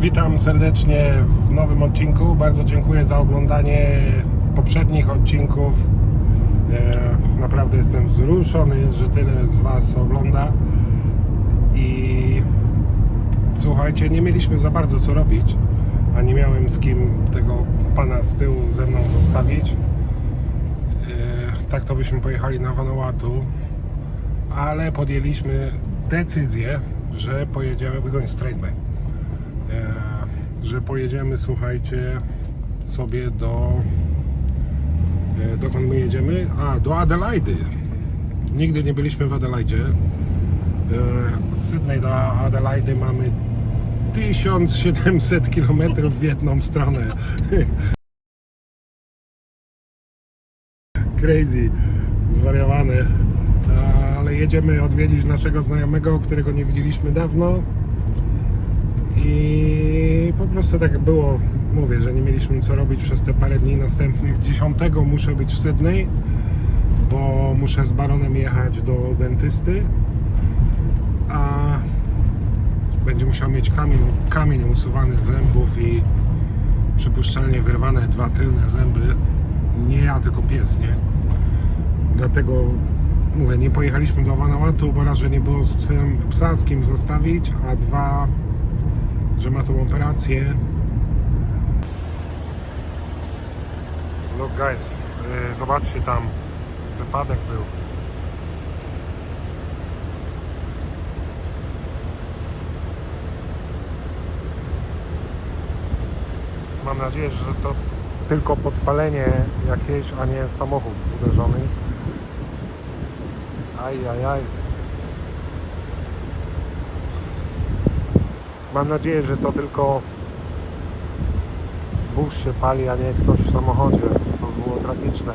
Witam serdecznie w nowym odcinku. Bardzo dziękuję za oglądanie poprzednich odcinków. E, Naprawdę jestem wzruszony, że tyle z Was ogląda. I słuchajcie, nie mieliśmy za bardzo co robić, a nie miałem z kim tego pana z tyłu ze mną zostawić. E, Tak to byśmy pojechali na Vanuatu, ale podjęliśmy decyzję, że pojedziemy, going straight e, że pojedziemy, słuchajcie, sobie do. E, dokąd my jedziemy? A, do Adelaidy. Nigdy nie byliśmy w Adelaidzie. E, z Sydney do Adelaidy mamy 1700 km w jedną stronę. Crazy, zwariowane. Ale jedziemy odwiedzić naszego znajomego, którego nie widzieliśmy dawno. I po prostu tak było. Mówię, że nie mieliśmy co robić przez te parę dni następnych. 10 muszę być w Sydney, bo muszę z baronem jechać do dentysty. A będzie musiał mieć kamień, kamień usuwany z zębów i przypuszczalnie wyrwane dwa tylne zęby. Nie ja, tylko pies, nie? Dlatego mówię, nie pojechaliśmy do Vanuatu, bo raz, że nie było z psem, psa z kim zostawić, a dwa, że ma tą operację. Look guys, yy, zobaczcie tam, wypadek był. Mam nadzieję, że to tylko podpalenie jakieś, a nie samochód uderzony. Aj, aj, aj. Mam nadzieję, że to tylko burz się pali, a nie ktoś w samochodzie. To było tragiczne.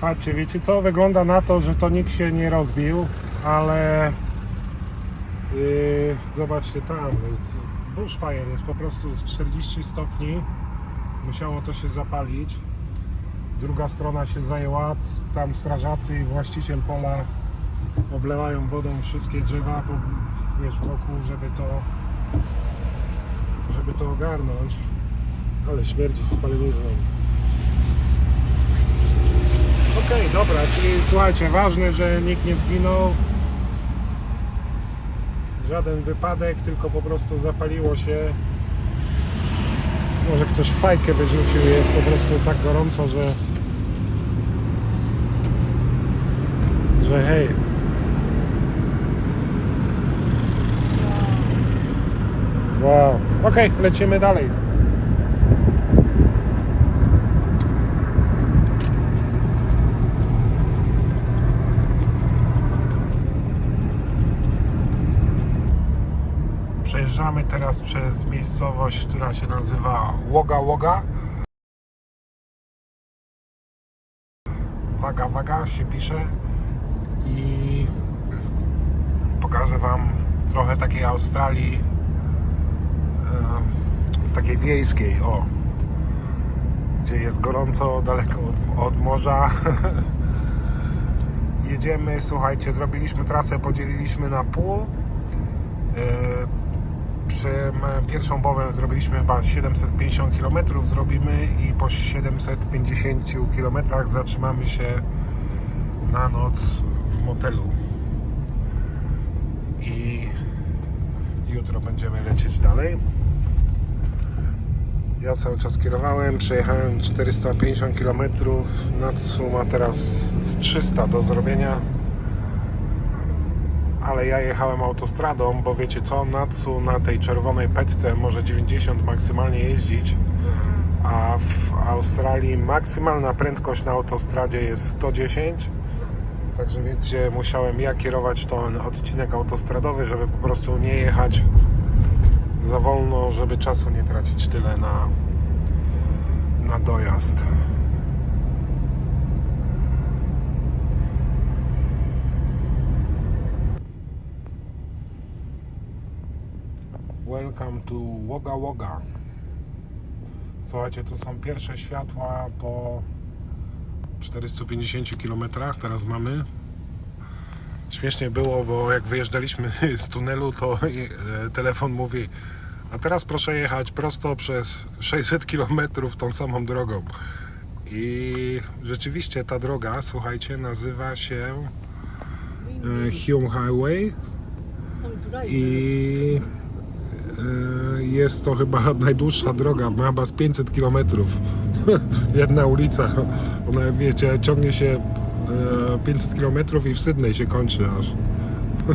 Patrzcie, wiecie co? Wygląda na to, że to nikt się nie rozbił, ale yy, zobaczcie tam, jest bushfire jest po prostu z 40 stopni. Musiało to się zapalić. Druga strona się zajęła, tam strażacy i właściciel pola oblewają wodą wszystkie drzewa, bo wiesz, wokół, żeby to żeby to ogarnąć. Ale śmierdzi spalenizną. Okej, dobra, czyli słuchajcie, ważne, że nikt nie zginął. Żaden wypadek, tylko po prostu zapaliło się. Może ktoś fajkę wyrzucił, jest po prostu tak gorąco, że że hej. Wow. Okej, lecimy dalej. Przejeżdżamy teraz przez miejscowość, która się nazywa Łoga Łoga. Waga Waga się pisze i pokażę Wam trochę takiej Australii takiej wiejskiej, o gdzie jest gorąco, daleko od, od morza. Jedziemy, słuchajcie, zrobiliśmy trasę, podzieliliśmy na pół. E, przy pierwszą bowę zrobiliśmy chyba 750 km zrobimy i po 750 km zatrzymamy się na noc w motelu. I jutro będziemy lecieć dalej. Ja cały czas kierowałem, przejechałem 450 km Natsu ma teraz z 300 do zrobienia. Ale ja jechałem autostradą, bo wiecie co, Natsu na tej czerwonej peczce może 90 maksymalnie jeździć, a w Australii maksymalna prędkość na autostradzie jest 110. Także wiecie, musiałem ja kierować ten odcinek autostradowy, żeby po prostu nie jechać za wolno, żeby czasu nie tracić tyle na, na dojazd. Welcome to Woga Woga. Słuchajcie, to są pierwsze światła po 450 km teraz mamy. Śmiesznie było, bo jak wyjeżdżaliśmy z tunelu, to e, telefon mówi a teraz proszę jechać prosto przez 600 km tą samą drogą. I rzeczywiście ta droga, słuchajcie, nazywa się e, Hume Highway i jest to chyba najdłuższa droga, ma chyba z 500 km. Jedna ulica, ona wiecie, ciągnie się e, 500 km i w Sydney się kończy aż.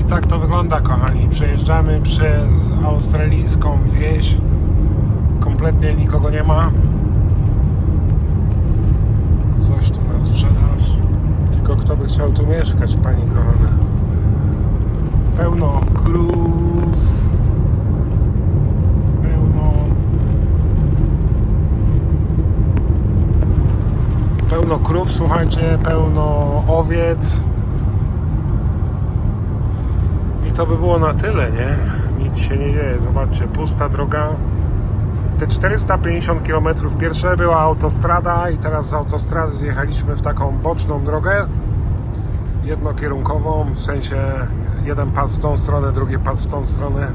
I tak to wygląda, kochani. Przejeżdżamy przez australijską wieś. Kompletnie nikogo nie ma. Coś tu na sprzedaż. Tylko kto by chciał tu mieszkać, pani kochana. Pełno krów. Pełno. Pełno krów, słuchajcie, pełno owiec. I to by było na tyle, nie? Nic się nie dzieje. Zobaczcie, pusta droga. Te 450 km pierwsze była autostrada i teraz z autostrady zjechaliśmy w taką boczną drogę jednokierunkową, w sensie jeden pas w tą stronę, drugi pas w tą stronę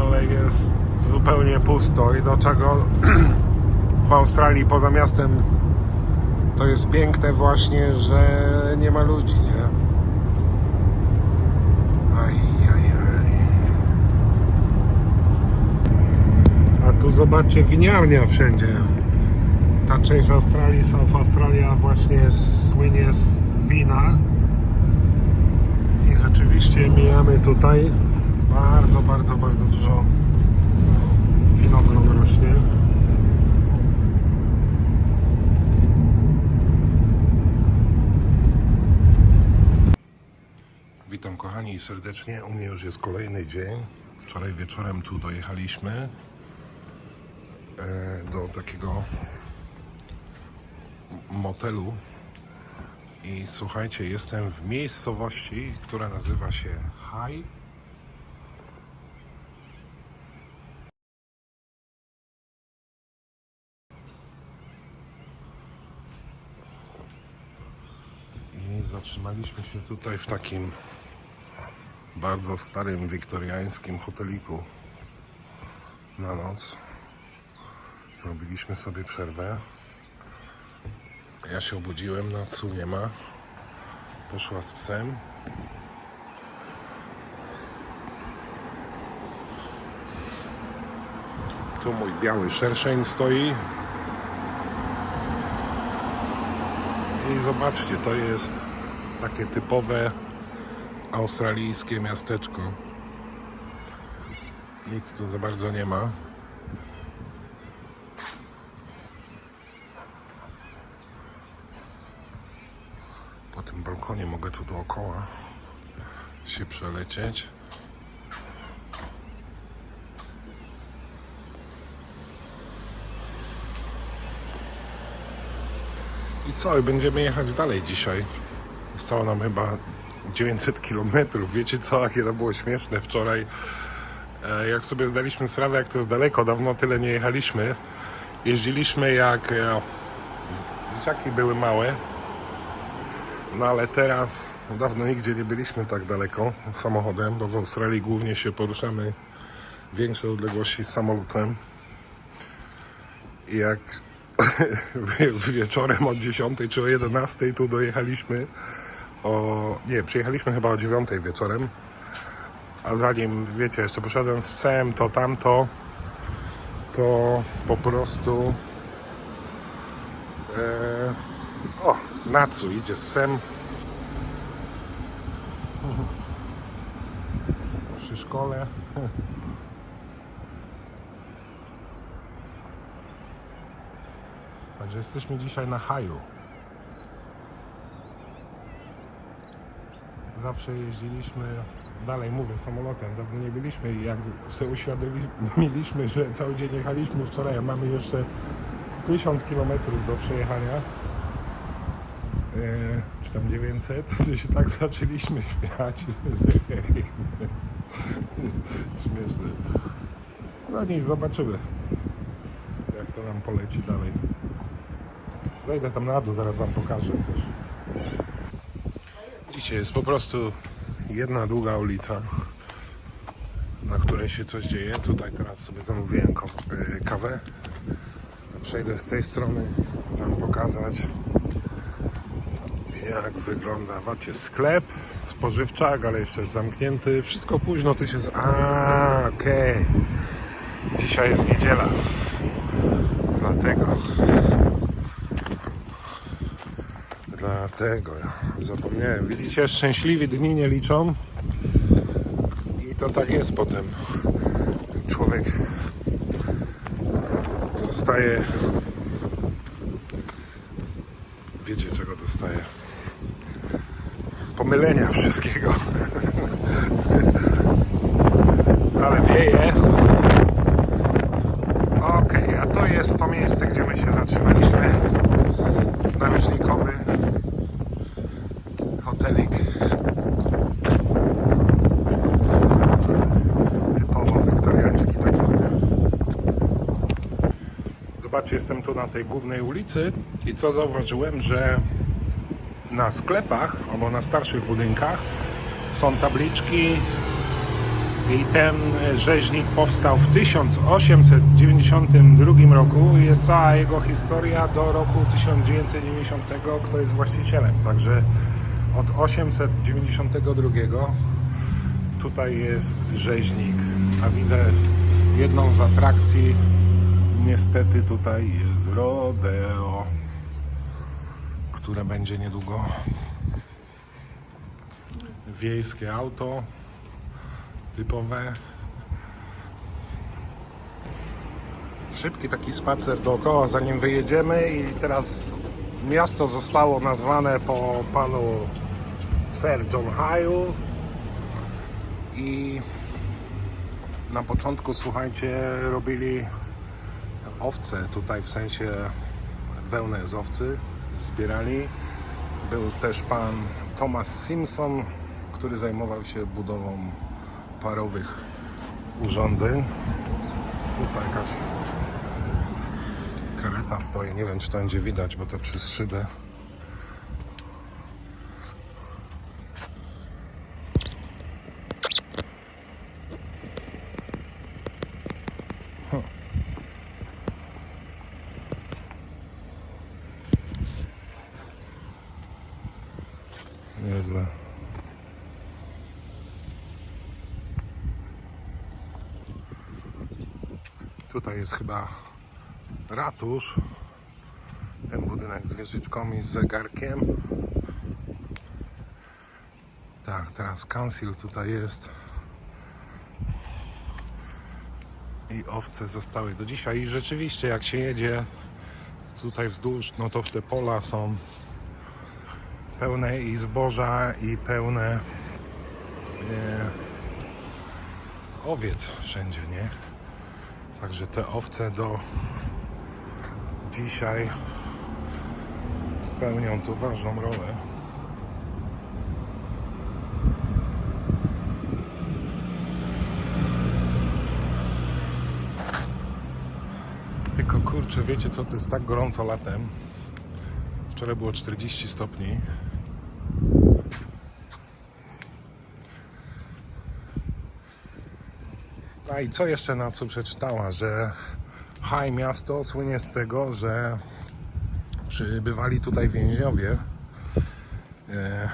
ale jest zupełnie pusto i do czego w Australii poza miastem to jest piękne właśnie, że nie ma ludzi, nie? Aj, aj, aj. A tu zobaczcie winiarnia wszędzie. Ta część Australii, South Australia właśnie słynie z wina. I rzeczywiście mijamy tutaj bardzo, bardzo, bardzo dużo winogron rośnie. Witam kochani serdecznie. U mnie już jest kolejny dzień. Wczoraj wieczorem tu dojechaliśmy do takiego motelu. I słuchajcie, jestem w miejscowości, która nazywa się High. I zatrzymaliśmy się tutaj w takim bardzo starym wiktoriańskim hoteliku na noc. Zrobiliśmy sobie przerwę. Ja się obudziłem, Natsu nie ma. Poszła z psem. Tu mój biały szerszeń stoi. I zobaczcie, to jest takie typowe australijskie miasteczko. Nic tu za bardzo nie ma. Balkonie mogę tu dookoła się przelecieć. I co? Będziemy jechać dalej dzisiaj. Zostało nam chyba 900 km. Wiecie co? Jakie to było śmieszne wczoraj. E, Jak sobie zdaliśmy sprawę, jak to jest daleko, dawno tyle nie jechaliśmy. Jeździliśmy jak e, dzieciaki były małe. No ale teraz dawno nigdzie nie byliśmy tak daleko samochodem, bo w Australii głównie się poruszamy większe odległości samolotem. I jak wieczorem o 10 czy o 11 tu dojechaliśmy o... nie, przyjechaliśmy chyba o 9 wieczorem a zanim, wiecie, jeszcze poszedłem z psem, to tamto to po prostu e... o, Natsu idzie z psem przy szkole Także jesteśmy dzisiaj na haju. Zawsze jeździliśmy, dalej mówię, samolotem. Dawno nie byliśmy i jak sobie uświadomiliśmy, że cały dzień jechaliśmy wczoraj, a mamy jeszcze 1000 km do przejechania, czy tam 900, to się tak zaczęliśmy śmiać, śmieszne. No nic, zobaczymy. Jak to nam poleci dalej. Zajdę tam na dół, zaraz wam pokażę coś. Dzisiaj jest po prostu jedna długa ulica, na której się coś dzieje. Tutaj teraz sobie zamówiłem y, kawę. Przejdę z tej strony, wam pokazać jak wygląda. Macie sklep, spożywczak, ale jeszcze jest zamknięty. Wszystko późno, ty się... Z... A, okej. Dzisiaj jest niedziela. Dlatego. Dlatego zapomniałem. Widzicie, szczęśliwi dni nie liczą. I to tak jest potem. Człowiek dostaje. Wiecie czego dostaje? Pomylenia wszystkiego. Ale wieje. Okej, a to jest to miejsce, gdzie my się zatrzymaliśmy. Narożnikowy hotelik. Typowo wiktoriański taki styl. Zobaczcie, jestem tu na tej głównej ulicy i co zauważyłem, że na sklepach albo na starszych budynkach są tabliczki i ten rzeźnik powstał w 1892 roku i jest cała jego historia do roku 1990, kto jest właścicielem. Także od 892 tutaj jest rzeźnik, a widzę jedną z atrakcji. Niestety tutaj jest rodeo, które będzie niedługo. Wiejskie auto typowe. Szybki taki spacer dookoła, zanim wyjedziemy i teraz miasto zostało nazwane po panu Sir John Hyu i na początku, słuchajcie, robili owce tutaj, w sensie wełnę z owcy zbierali. Był też pan Thomas Simpson, który zajmował się budową parowych urządzeń. Tutaj jakaś kareta stoi. Nie wiem, czy to będzie widać, bo to przez szybę. Tutaj jest chyba ratusz. Ten budynek z wieżyczką i z zegarkiem. Tak, teraz council tutaj jest. I owce zostały do dzisiaj. I rzeczywiście, jak się jedzie tutaj wzdłuż, no to te pola są pełne i zboża, i pełne e, owiec wszędzie, nie? Także te owce do dzisiaj pełnią tu ważną rolę. Tylko kurczę, wiecie co, to jest tak gorąco latem. Wczoraj było 40 stopni. A i co jeszcze na co przeczytała, że High miasto słynie z tego, że przybywali tutaj więźniowie. E,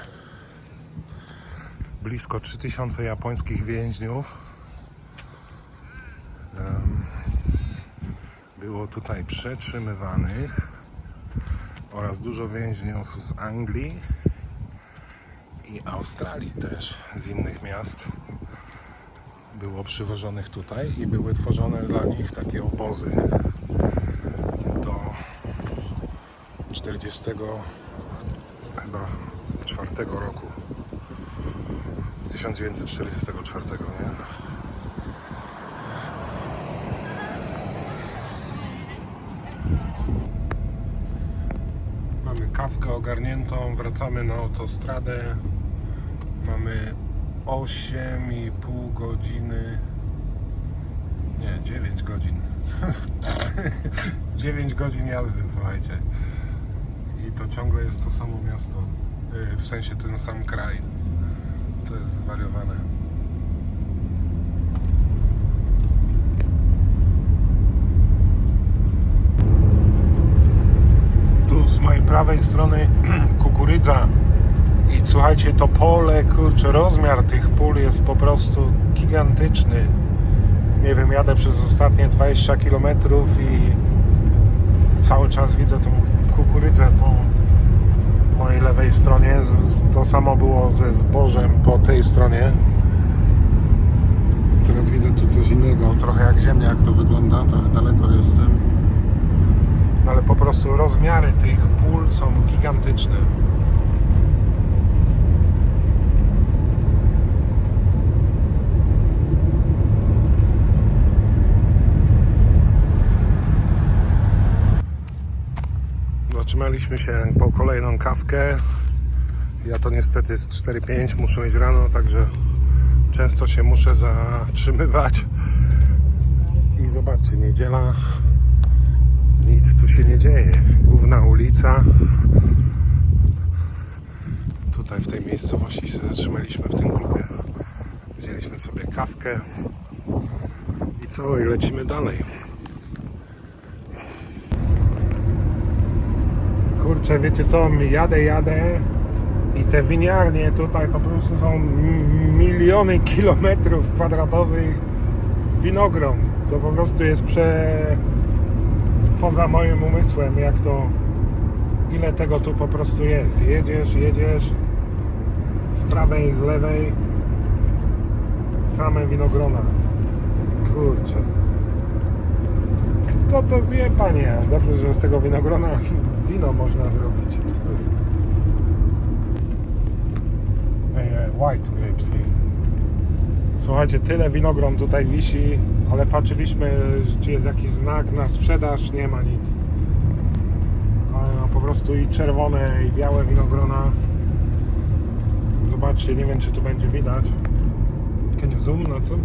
blisko 3000 japońskich więźniów. Em, było tutaj przetrzymywanych oraz dużo więźniów z Anglii i Australii też, z innych miast było przywożonych tutaj i były tworzone dla nich takie obozy do 40 chyba 4 roku 1944 nie? Mamy kawkę ogarniętą, wracamy na autostradę. Mamy 8,5 godziny Nie, 9 godzin. 9 godzin jazdy, słuchajcie. I to ciągle jest to samo miasto. Yy, W sensie ten sam kraj. To jest zwariowane. Tu z mojej prawej strony kukurydza. I słuchajcie, to pole, kurczę, rozmiar tych pól jest po prostu gigantyczny. Nie wiem, jadę przez ostatnie 20 km i cały czas widzę tą kukurydzę po mojej lewej stronie. To samo było ze zbożem po tej stronie. Teraz widzę tu coś innego, trochę jak ziemia, jak to wygląda, trochę daleko jestem. No ale po prostu rozmiary tych pól są gigantyczne. Zatrzymaliśmy się po kolejną kawkę. Ja to niestety jest 4-5, muszę iść rano, także często się muszę zatrzymywać. I zobaczcie, niedziela, nic tu się nie dzieje. Główna ulica. Tutaj w tej miejscowości się zatrzymaliśmy w tym klubie. Wzięliśmy sobie kawkę. I co? I lecimy dalej. Kurczę, wiecie co? Jadę, jadę i te winiarnie tutaj po prostu są miliony kilometrów kwadratowych winogron. To po prostu jest prze... poza moim umysłem, jak to ile tego tu po prostu jest. Jedziesz, jedziesz z prawej, z lewej same winogrona. Kurczę. Kto to zje, panie? Dobrze, że z tego winogrona wino można zrobić. Ej, White grapes. Słuchajcie, tyle winogron tutaj wisi, ale patrzyliśmy, czy jest jakiś znak na sprzedaż, nie ma nic. A po prostu i czerwone, i białe winogrona. Zobaczcie, nie wiem, czy tu będzie widać. Can zoom na co?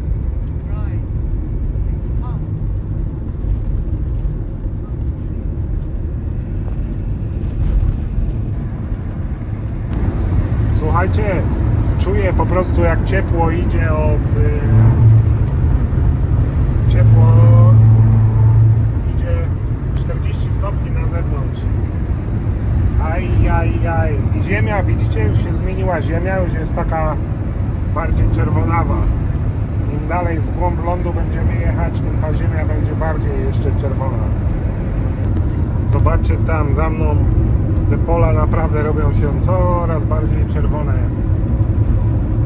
Słuchajcie, czuję po prostu jak ciepło idzie od. y, ciepło idzie 40 stopni na zewnątrz. Aj, aj, aj. I ziemia, widzicie, już się zmieniła ziemia, już jest taka bardziej czerwonawa. Im dalej w głąb lądu będziemy jechać, tym ta ziemia będzie bardziej jeszcze czerwona. Zobaczcie tam za mną, te pola naprawdę robią się coraz bardziej czerwone.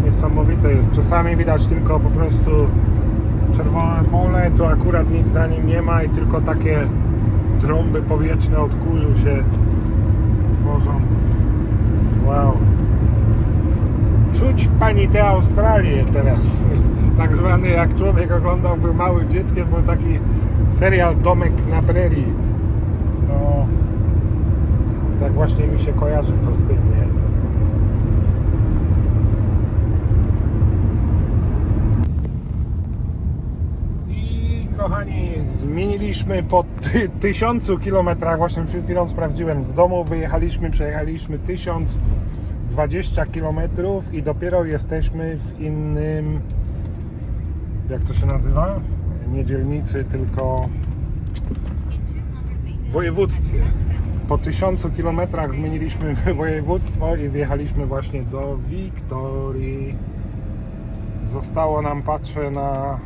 Niesamowite jest. Czasami widać tylko po prostu czerwone pole, tu akurat nic na nim nie ma i tylko takie trąby powietrzne od kurzu się tworzą. Wow. Czuć pani tę Australię teraz. Tak zwany, jak człowiek oglądałby mały dzieckiem, był taki serial Domek na prerii. Tak właśnie mi się kojarzy to z tym, nie? I kochani, zmieniliśmy po ty, tysiącu kilometrach, właśnie przed chwilą sprawdziłem, z domu wyjechaliśmy, przejechaliśmy 1020 kilometrów i dopiero jesteśmy w innym, jak to się nazywa? Nie dzielnicy, tylko województwie. Po tysiącu kilometrach zmieniliśmy województwo i wjechaliśmy właśnie do Wiktorii. Zostało nam, patrzę na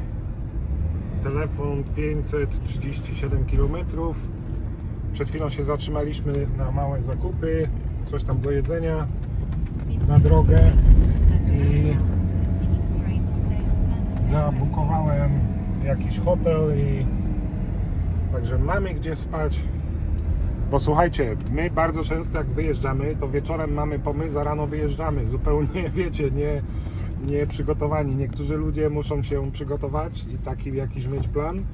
telefon, 537 kilometrów. Przed chwilą się zatrzymaliśmy na małe zakupy, coś tam do jedzenia na drogę i zabukowałem jakiś hotel i także mamy gdzie spać. Bo słuchajcie, my bardzo często jak wyjeżdżamy, to wieczorem mamy pomysł, a rano wyjeżdżamy. Zupełnie wiecie, nie, nie przygotowani. Niektórzy ludzie muszą się przygotować i taki jakiś mieć plan,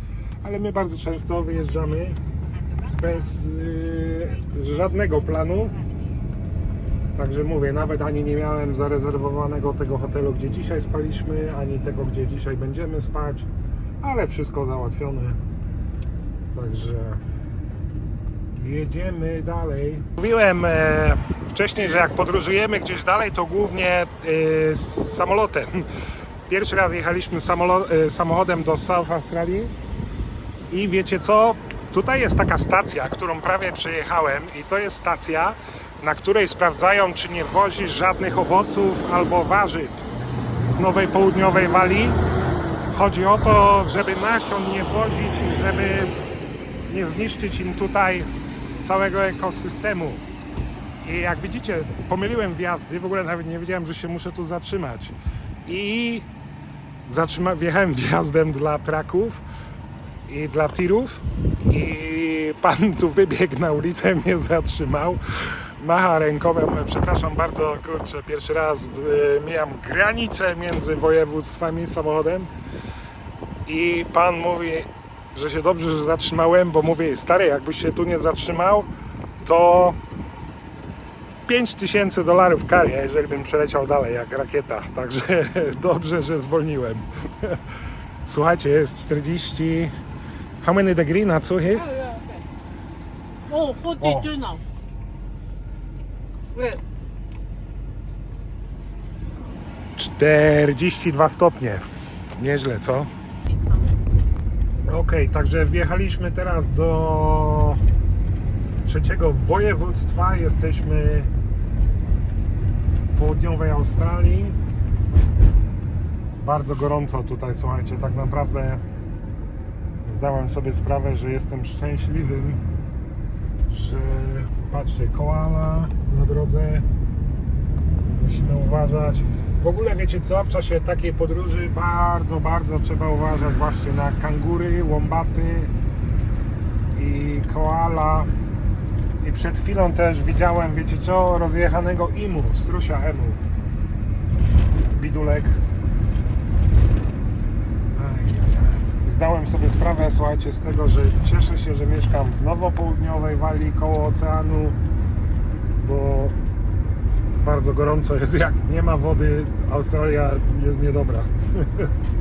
ale my bardzo często wyjeżdżamy bez yy, żadnego planu. Także mówię, nawet ani nie miałem zarezerwowanego tego hotelu, gdzie dzisiaj spaliśmy, ani tego, gdzie dzisiaj będziemy spać. ale wszystko załatwione. Także jedziemy dalej. Mówiłem e, wcześniej, że jak podróżujemy gdzieś dalej, to głównie e, samolotem. Pierwszy raz jechaliśmy samolo- e, samochodem do South Australii i wiecie co? Tutaj jest taka stacja, którą prawie przejechałem i to jest stacja, na której sprawdzają, czy nie wozisz żadnych owoców albo warzyw z Nowej Południowej Walii. Chodzi o to, żeby nasion nie wozić żeby nie zniszczyć im tutaj całego ekosystemu. I jak widzicie, pomyliłem wjazdy, w ogóle nawet nie wiedziałem, że się muszę tu zatrzymać. I zatrzyma- wjechałem wjazdem dla traków i dla tirów i pan tu wybiegł na ulicę, mnie zatrzymał. Macha mówię, przepraszam bardzo, kurczę, pierwszy raz y, mijam granicę między województwami samochodem i pan mówi, że się dobrze, że zatrzymałem, bo mówię, stary, jakbyś się tu nie zatrzymał, to 5000 dolarów kary, jeżeli bym przeleciał dalej jak rakieta. Także dobrze, że zwolniłem. Słuchajcie, jest 40. How many degree na co here? Oh, yeah, okay. Oh, 42 now. Wait. 42 stopnie. Nieźle, co? Okej, także wjechaliśmy teraz do trzeciego województwa. Jesteśmy w południowej Australii. Bardzo gorąco tutaj, słuchajcie, tak naprawdę zdałem sobie sprawę, że jestem szczęśliwym, że patrzcie, koala na drodze, musimy uważać. W ogóle wiecie co, w czasie takiej podróży bardzo, bardzo trzeba uważać właśnie na kangury, łombaty i koala. I przed chwilą też widziałem, wiecie co, rozjechanego imu, strusia emu. Bidulek. Zdałem sobie sprawę, słuchajcie, z tego, że cieszę się, że mieszkam w nowo-południowej Walii koło oceanu, bo bardzo gorąco jest. Jak nie ma wody, Australia jest niedobra.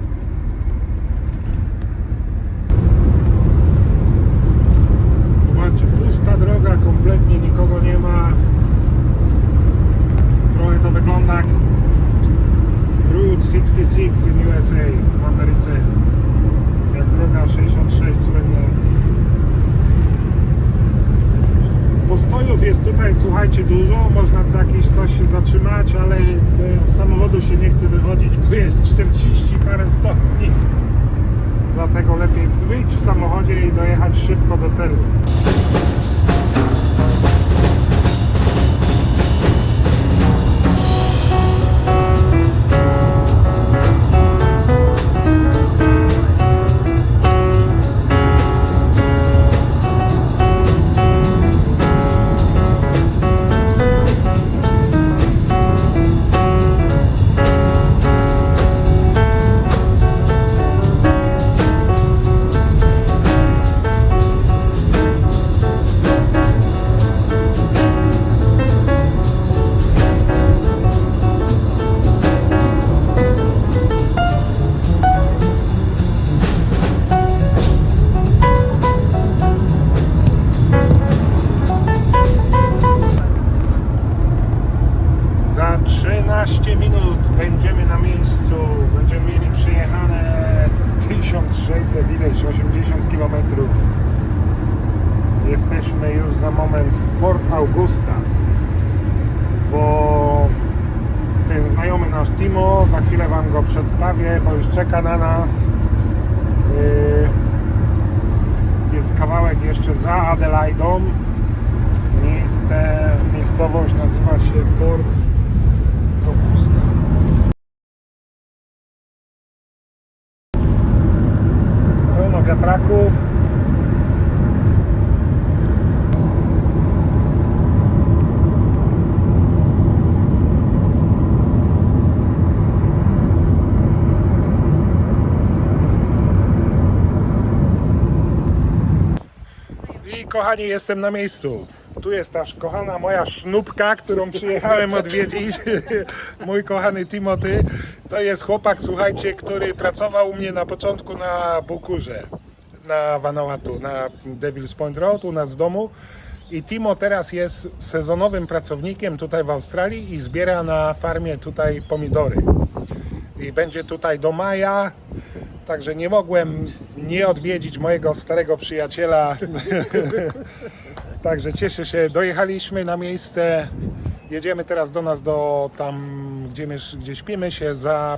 Miejsce, miejscowość nazywa się Port Augusta. Pełno wiatraków. I kochani, jestem na miejscu. Tu jest ta kochana moja sznupka, którą przyjechałem odwiedzić. Mój kochany Timothy. To jest chłopak, słuchajcie, który pracował u mnie na początku na Bukurze, na Vanuatu, na Devil's Point Road, u nas w domu. I Timo teraz jest sezonowym pracownikiem tutaj w Australii i zbiera na farmie tutaj pomidory. I będzie tutaj do maja. Także nie mogłem nie odwiedzić mojego starego przyjaciela. Także cieszę się. Dojechaliśmy na miejsce. Jedziemy teraz do nas, do tam, gdzie, gdzie śpimy się za,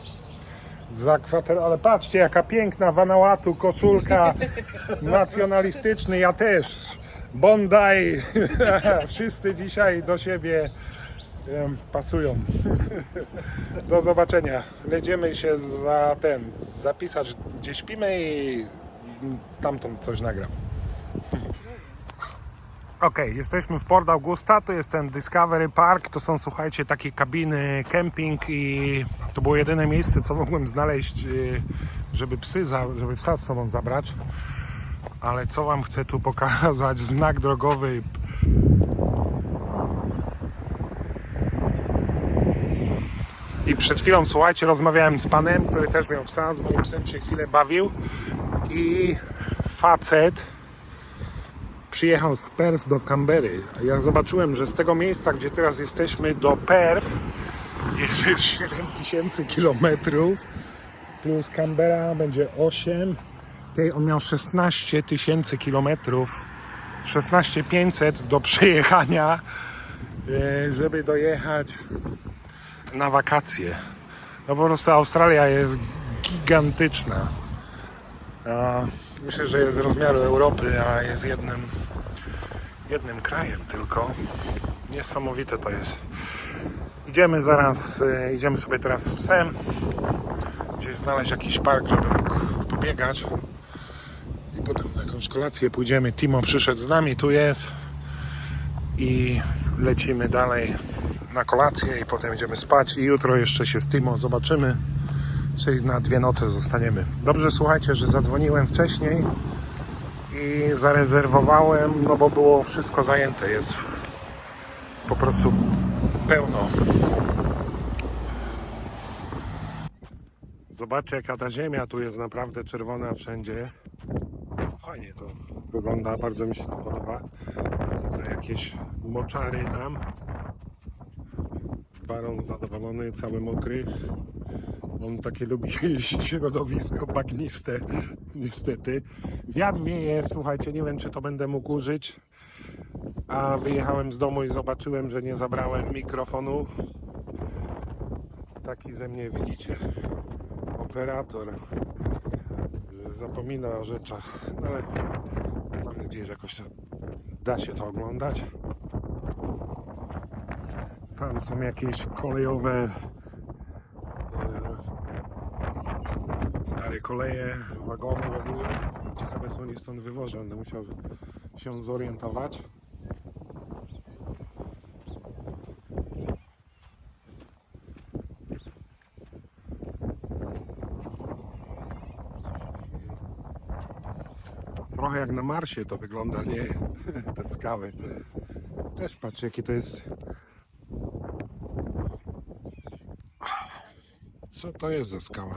za kwater. Ale patrzcie, jaka piękna Vanuatu, koszulka nacjonalistyczny. Ja też. Bondi. Wszyscy dzisiaj do siebie pasują. Do zobaczenia. Jedziemy się za ten, zapisać gdzie śpimy i stamtąd coś nagram. Ok, jesteśmy w Port Augusta, to jest ten Discovery Park, to są słuchajcie takie kabiny, camping i to było jedyne miejsce co mogłem znaleźć, y, żeby psy, za, żeby psa z sobą zabrać. Ale co wam chcę tu pokazać, znak drogowy I przed chwilą, słuchajcie, rozmawiałem z panem, który też miał psa, z moim psem się chwilę bawił i facet przyjechał z Perth do Canberry. Ja zobaczyłem, że z tego miejsca, gdzie teraz jesteśmy, do Perth jest 7000 kilometrów plus Canberra będzie 8. Tej on miał 16 tysięcy kilometrów. 16 500 do przejechania, e, żeby dojechać na wakacje. No po prostu Australia jest gigantyczna. Myślę, że jest rozmiaru Europy, a jest jednym, jednym krajem tylko. Niesamowite to jest. Idziemy zaraz, e, idziemy sobie teraz z psem. Gdzieś znaleźć jakiś park, żeby mógł pobiegać. I potem na jakąś kolację pójdziemy. Timo przyszedł z nami, tu jest. I lecimy dalej na kolację i potem idziemy spać i jutro jeszcze się z Timo zobaczymy. Czyli na dwie noce zostaniemy. Dobrze, słuchajcie, że zadzwoniłem wcześniej i zarezerwowałem, no bo było wszystko zajęte. Jest po prostu pełno. Zobaczcie, jaka ta ziemia tu jest naprawdę czerwona wszędzie. Fajnie to wygląda, bardzo mi się to podoba. Tutaj jakieś moczary tam. Baron zadowolony, cały mokry. On takie lubi środowisko bagniste, niestety. Wiatr wieje, słuchajcie, nie wiem czy to będę mógł użyć. A wyjechałem z domu i zobaczyłem, że nie zabrałem mikrofonu. Taki ze mnie widzicie. Operator. Zapomina o rzeczach. No ale mam nadzieję, że jakoś da się to oglądać. Tam są jakieś kolejowe e, stare koleje, wagony ładują. Ciekawe co oni stąd wywożą. Będę musiał się zorientować. Trochę jak na Marsie to wygląda, nie? Te skały. Też patrz jakie to jest Co to jest za skała?